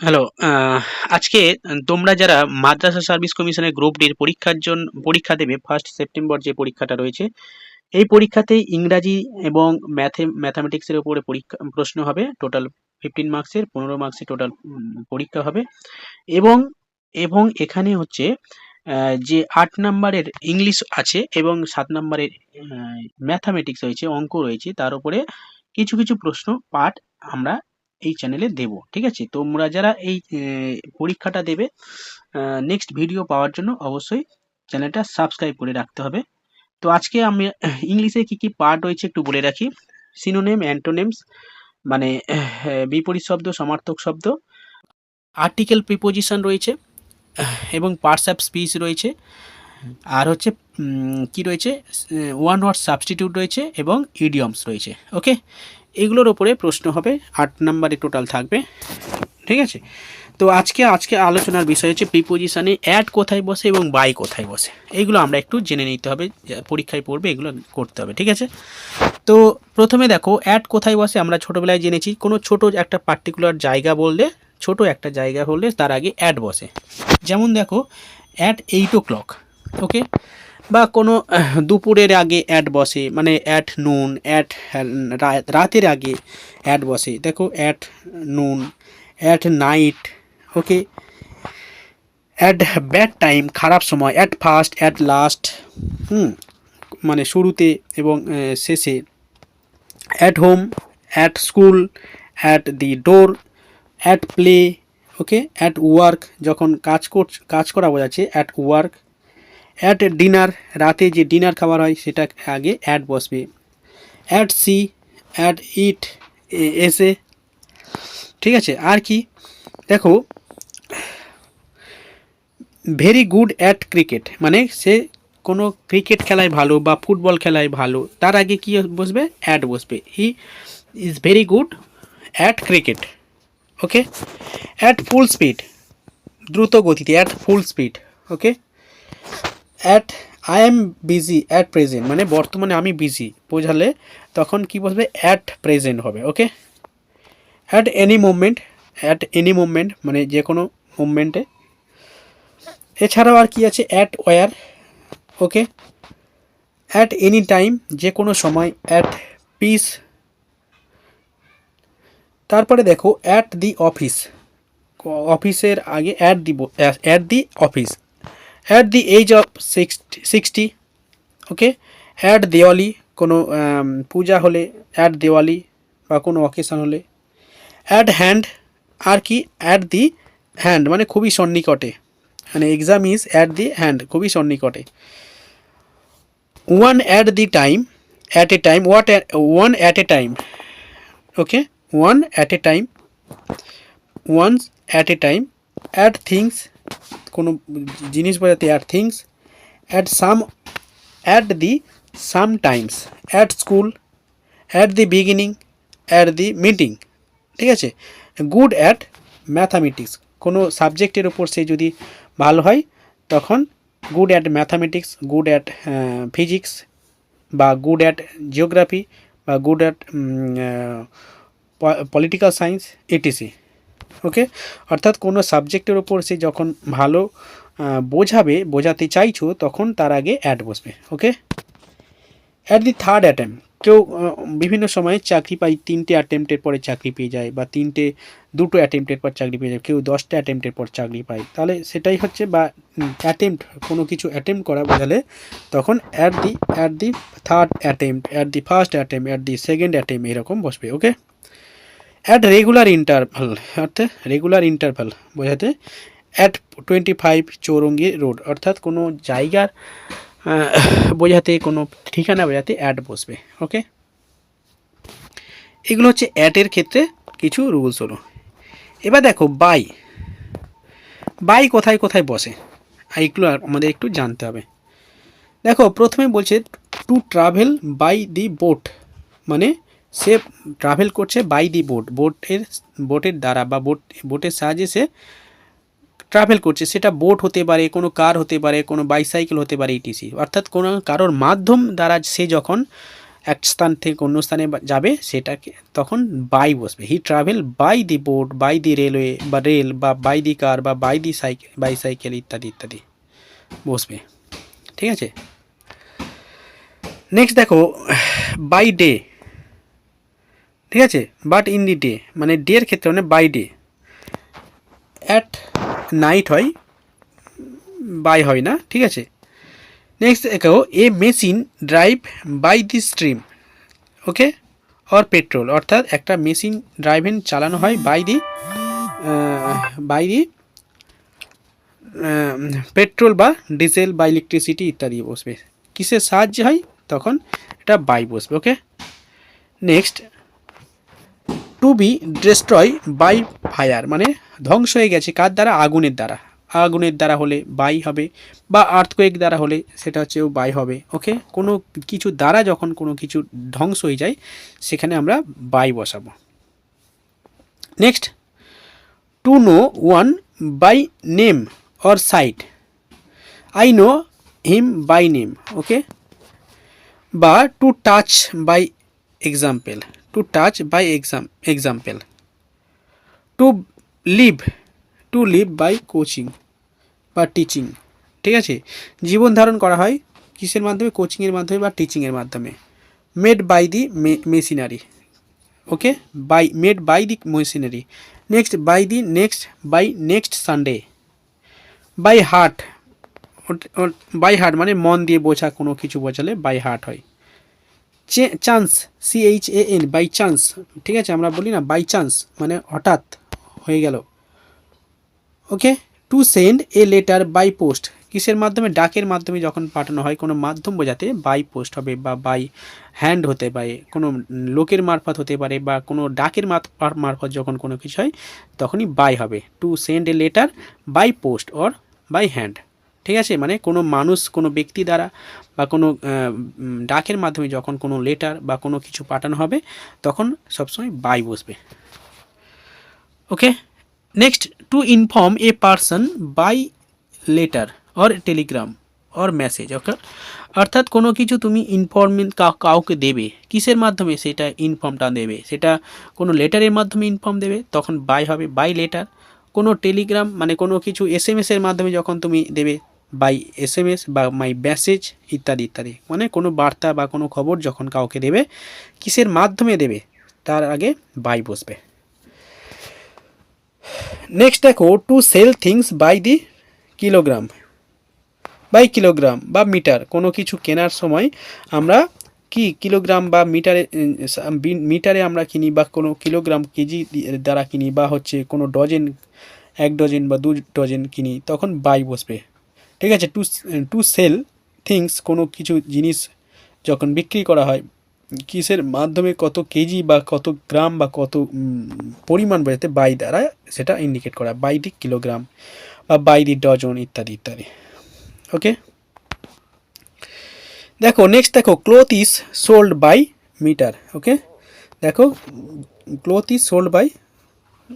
Hello, আজকে তোমরা যারা মাদ্রাসা সার্ভিস কমিশনের গ্রুপ ডির পরীক্ষার জন্য পরীক্ষা দেবে ফার্স্ট সেপ্টেম্বর যে পরীক্ষাটা রয়েছে, এই পরীক্ষাতে ইংরাজি এবং ম্যাথে ম্যাথামেটিক্স এর উপরে পরীক্ষা প্রশ্ন হবে। টোটাল 15 মার্কসের 15 মার্কসের টোটাল পরীক্ষা হবে এবং এবং এখানে হচ্ছে যে আট নাম্বারের ইংলিশ আছে এবং সাত নাম্বারের ম্যাথামেটিক্স রয়েছে, অঙ্ক রয়েছে তার উপরে কিছু, কিছু প্রশ্ন পাঠ আমরা এই চ্যানেলে দেব। ঠিক আছে? তোমরা যারা এই পরীক্ষাটা দেবে নেক্সট ভিডিও পাওয়ার জন্য অবশ্যই চ্যানেলটা সাবস্ক্রাইব করে রাখতে হবে। তো আজকে আমি ইংলিশে কি, কি পার্ট রয়েছে একটু বলে রাখি। সিনোনিম, অ্যান্টোনিমস মানে বিপরীত শব্দ, সমার্থক শব্দ, আর্টিকেল প্রিপোজিশন রয়েছে এবং পার্টস অফ স্পিচ রয়েছে। আর হচ্ছে কি রয়েছে ওয়ান ওয়ার্ড সাবস্টিটিউট রয়েছে এবং ইডিয়মস রয়েছে। ওকে? এগুলোর ওপরে প্রশ্ন হবে, আট নাম্বারে টোটাল থাকবে। ঠিক আছে? তো আজকে আজকে আলোচনার বিষয় হচ্ছে প্রিপোজিশনে অ্যাড কোথায় বসে এবং বাই কোথায় বসে। এইগুলো আমরা একটু জেনে নিতে হবে। পরীক্ষায় পড়বে, এগুলো করতে হবে। ঠিক আছে? তো প্রথমে দেখো অ্যাড কোথায় বসে আমরা ছোটোবেলায় জেনেছি, কোনো ছোট একটা পার্টিকুলার জায়গা বললে, ছোট একটা জায়গা হলে তার আগে অ্যাড বসে। যেমন দেখো at eight o'clock okay? বা কোনো দুপুরের আগে অ্যাড বসে মানে অ্যাট নুন, অ্যাট রাতের আগে অ্যাড বসে। দেখো at noon, at night okay? At bad time খারাপ সময়, at first, at last hmm? মানে শুরুতে এবং শেষে। At home, at school, at the door, at play okay? At work যখন কাজ কাজ করা বোঝাচ্ছে অ্যাট ওয়ার্ক। অ্যাট ডিনার রাতে যে ডিনার খাবার হয় সেটা আগে অ্যাট বসবে। অ্যাট সি, অ্যাট ইট এসে ঠিক আছে? আর কি? দেখো ভেরি গুড অ্যাট ক্রিকেট মানে সে কোনো ক্রিকেট খেলায় ভালো বা ফুটবল খেলায় ভালো তার আগে কি বসবে? অ্যাট বসবে। He is very good at cricket okay? At full speed দ্রুত গতিতে at full speed okay? At I am busy at present মানে বর্তমানে আমি বিজি বোঝালে তখন কি বসবে? অ্যাট প্রেজেন্ট হবে okay? At any movement at any movement মানে যে কোনো মুভমেন্টে। এছাড়াও আর কি আছে? At war okay? At any time যে কোনো সময় অ্যাট পিস তারপরে দেখো অ্যাট দি অফিস অফিসের আগে at the at the office. At the age of sixty sixty okay? At Diwali কোনো পূজা হলে অ্যাট দেওয়ালি বা কোনো অকেশন হলে। অ্যাট হ্যান্ড আর কি? অ্যাট দি হ্যান্ড মানে খুবই সন্নিকটে মানে exam is at the hand খুবই সন্নিকটে। One at the time at a time what one at a time okay? One at a time once at a time at things কোনো জিনিস বোঝাতে at things at some at the some times at school at the beginning at the meeting ঠিক আছে? Good at mathematics কোনো সাবজেক্টের উপর সে যদি ভালো হয় তখন good at mathematics, good at physics বা গুড অ্যাট জিওগ্রাফি বা good at political science etc okay? অর্থাৎ কোনো সাবজেক্টের উপর সে যখন ভালো বোঝাবে, বোঝাতে চাইছো, তখন তার আগে অ্যাট বসবে okay? At the third attempt কেউ বিভিন্ন সময়ে চাকরি পায়, তিনটে অ্যাটেম্প্টের পরে চাকরি পেয়ে যায় বা তিনটে, দুটো অ্যাটেম্প্টের পর চাকরি পেয়ে যায়, কেউ দশটা অ্যাটেম্প্টের পর চাকরি পায় তাহলে সেটাই হচ্ছে বা অ্যাটেম্প্ট কোনো কিছু অ্যাটেম্প্ট করা বোঝালে তখন at the at the third attempt at the first attempt at the second attempt এরকম বসবে ওকে? অ্যাট রেগুলার ইন্টারভাল অর্থাৎ রেগুলার ইন্টারভাল বোঝাতে at twenty five Chowringhee road অর্থাৎ কোনো জায়গার বোঝাতে, কোনো ঠিকানা বোঝাতে অ্যাট বসবে ওকে? এগুলো হচ্ছে অ্যাটের ক্ষেত্রে কিছু রুলস হলো। এবার দেখো বাই বাই কোথায় কোথায় বসে এইগুলো আমাদের একটু জানতে হবে। দেখো প্রথমে বলছে to travel by the boat মানে সে ট্রাভেল করছে বাই দি বোট বোটের বোটের দ্বারা বা বোট বোটের সাহায্যে সে ট্রাভেল করছে। সেটা বোট হতে পারে, কোনো কার হতে পারে, কোনো বাইসাইকেল হতে পারে ইটিসি অর্থাৎ কোনো কারোর মাধ্যম দ্বারা সে যখন এক স্থান থেকে অন্য স্থানে যাবে, সেটাকে তখন বাই বসবে। He travel by the boat by the railway বা রেল বা বাই দি কার বা বাই দি সাইকেল বাইসাইকেল ইত্যাদি ইত্যাদি বসবে। ঠিক আছে? নেক্সট দেখো বাই ডে ঠিক আছে? বাট ইন দি ডে মানে ডের ক্ষেত্রে মানে বাই ডে অ্যাট নাইট হয় বাই হয় না, ঠিক আছে? নেক্সট দেখো a machine drive by the stream okay or petrol অর্থাৎ একটা মেশিন ড্রাইভেন চালানো হয় by the by the petrol বা ডিজেল বা ইলেকট্রিসিটি ইত্যাদি বসবে। কিসের সাহায্যে হয়? তখন এটা বাই বসবে okay next to be destroy by fire মানে ধ্বংস হয়ে গেছে কার দ্বারা? আগুনের দ্বারা। আগুনের দ্বারা হলে বাই হবে বা আর্থকোয়েক দ্বারা হলে সেটা হচ্ছে বাই হবে ওকে কোনো কিছু দ্বারা যখন কোনো কিছু ধ্বংস হয়ে যায়, সেখানে আমরা বাই বসাবো। Next to know one by name or sight I know him by name okay বা to touch by example to touch by exam example to live to live by coaching বা টিচিং ঠিক আছে? জীবন ধারণ করা হয় কিসের মাধ্যমে? কোচিংয়ের মাধ্যমে বা টিচিংয়ের মাধ্যমে। Made by the machinery okay by made by the machinery next by the next by next Sunday by heart by heart মানে মন দিয়ে বোঝা, কোনো কিছু বোঝালে বাই হার্ট হয়। Chance C H A N by chance ঠিক আছে? আমরা বলি না বাই চান্স মানে হঠাৎ হয়ে গেল। Okay to send a letter by post কিসের মাধ্যমে? ডাকের মাধ্যমে যখন পাঠানো হয়, কোনো মাধ্যম বোঝাতে বাই পোস্ট হবে বা বাই হ্যান্ড হতে পারে, কোনো লোকের মারফত হতে পারে বা কোনো ডাকের মারফত যখন কোনো কিছু হয়, তখনই বাই হবে। To send a letter by post or by hand ঠিক আছে? মানে কোনো মানুষ, কোনো ব্যক্তি দ্বারা বা কোনো ডাকের মাধ্যমে যখন কোনো লেটার বা কোনো কিছু পাঠানো হবে, তখন সবসময় বাই বসবে। Okay next to inform a person by letter or telegram or message okay অর্থাৎ কোনো কিছু তুমি ইনফর্মেন্ট কাউকে দেবে, কিসের মাধ্যমে সেটা ইনফর্মটা দেবে? সেটা কোনো লেটারের মাধ্যমে ইনফর্ম দেবে, তখন বাই হবে বাই লেটার কোনো টেলিগ্রাম মানে কোনো কিছু এস এসের মাধ্যমে যখন তুমি দেবে বাই এস এম এস বা মাই মেসেজ ইত্যাদি ইত্যাদি। মানে কোনো বার্তা বা কোনো খবর যখন কাউকে দেবে, কিসের মাধ্যমে দেবে, তার আগে বাই বসবে। নেক্সট দেখো to sell things by the kilogram by kilogram বা মিটার কোনো কিছু কেনার সময় আমরা কি কিলোগ্রাম বা মিটারে মিটারে আমরা কিনি বা কোনো কিলোগ্রাম কেজি দ্বারা কিনি বা হচ্ছে কোনো ডজেন এক ডজন বা দু ডজন কিনি, তখন বাই বসবে। ঠিক আছে টু টু সেল থিংস কোনো কিছু জিনিস যখন বিক্রি করা হয়, কিসের মাধ্যমে কত কেজি বা কত গ্রাম বা কত পরিমাণ বোঝাতে বাই দ্বারা সেটা ইন্ডিকেট করা বাই দি কিলোগ্রাম বা বাই দি ডজন ইত্যাদি ইত্যাদি ওকে দেখো নেক্সট দেখো cloth is sold by metre okay দেখো ক্লোথ ইজ সোল্ড বাই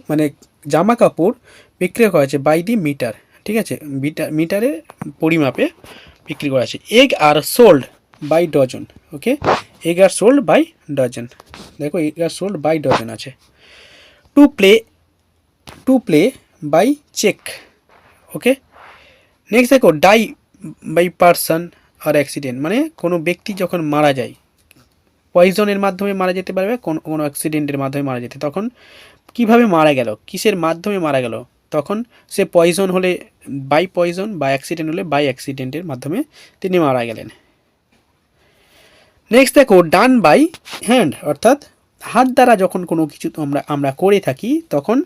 মানে জামা কাপড় বিক্রি করা হয়েছে বাই দি মিটার ঠিক আছে? মিটার, মিটারের পরিমাপে বিক্রি করা আছে। Egg are sold by dozen, okay? Egg are sold by dozen. দেখো, egg are sold by dozen আছে। To play to play by check, okay? Next দেখো, die by person or accident. মানে কোনো ব্যক্তি যখন মারা যায়, পয়জনের মাধ্যমে মারা যেতে পারবে, কোন, কোনো অ্যাক্সিডেন্টের মাধ্যমে মারা যেতে তখন কীভাবে মারা গেল? কিসের মাধ্যমে মারা গেল? তখন সে পয়জন হলে বাই পয়জন বা অ্যাক্সিডেন্ট হলে বাই অ্যাক্সিডেন্টের মাধ্যমে তিনি মারা গেলেন। নেক্সট দেখো ডান বাই হ্যান্ড অর্থাৎ হাত দ্বারা যখন কোনো কিছু আমরা আমরা করে থাকি, তখন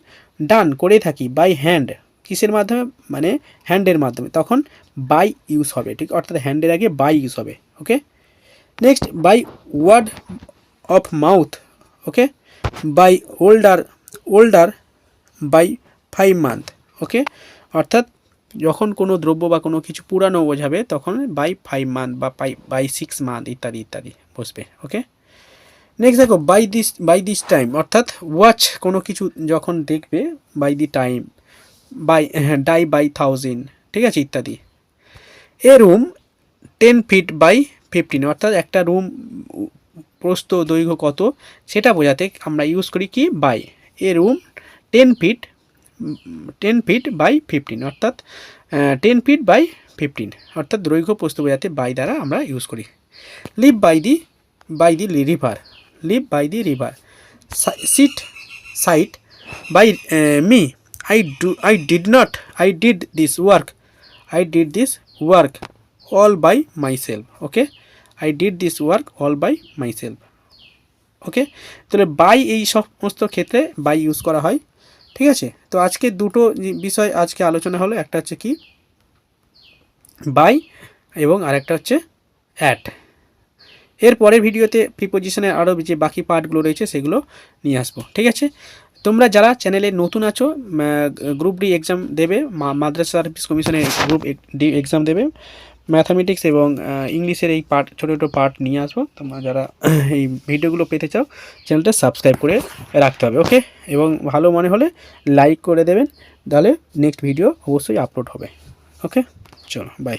ডান করে থাকি বাই হ্যান্ড কিসের মাধ্যমে? মানে হ্যান্ডের মাধ্যমে। তখন বাই ইউজ হবে, ঠিক? অর্থাৎ হ্যান্ডের আগে বাই ইউজ হবে okay next by word of mouth okay by older older by five month okay অর্থাৎ যখন কোনো দ্রব্য বা কোনো কিছু পুরানো বোঝাবে, তখন বাই ফাইভ মান্থ বা বাই সিক্স মান্থ ইত্যাদি ইত্যাদি বসবে ওকে নেক্সট দেখো by this by this time অর্থাৎ ওয়াচ কোনো কিছু যখন দেখবে by the time by die by thousand ঠিক আছে, ইত্যাদি। A room ten feet by fifteen অর্থাৎ একটা রুম প্রস্থ দৈর্ঘ্য কত, সেটা বোঝাতে আমরা ইউজ করি কি? By a room ten feet ten feet by fifteen, অর্থাৎ টেন ফিট বাই ফিফটিন, অর্থাৎ দৈর্ঘ্য প্রস্থ বোঝাতে বাই দ্বারা আমরা ইউজ করি। Live by the by the river live by the river sit sight by me I do I did not I did this work I did this work all by myself okay I did this work all by my myself okay তাহলে by এই সমস্ত ক্ষেত্রে by use করা হয়। ঠিক আছে? তো আজকে দুটো বিষয় আজকে আলোচনা হলো, একটা হচ্ছে কি? বাই এবং আরেকটা হচ্ছে অ্যাট। এর পরের ভিডিওতে প্রিপোজিশনের আরও যে বাকি পার্টগুলো রয়েছে, সেগুলো নিয়ে আসব, ঠিক আছে? তোমরা যারা চ্যানেলে নতুন আছো গ্রুপ ডি এক্সাম দেবে মাদ্রাসা সার্ভিস কমিশনের গ্রুপ ডি এক্সাম দেবে ম্যাথামেটিক্স এবং ইংলিশের এই পার্ট ছোটো ছোটো পার্ট নিয়ে আসব। তোমরা যারা এই ভিডিওগুলো পেতে চাও চ্যানেলটা সাবস্ক্রাইব করে রাখতে হবে ওকে এবং ভালো মনে হলে লাইক করে দেবেন, তাহলে নেক্সট ভিডিও অবশ্যই আপলোড হবে ওকে চলো বাই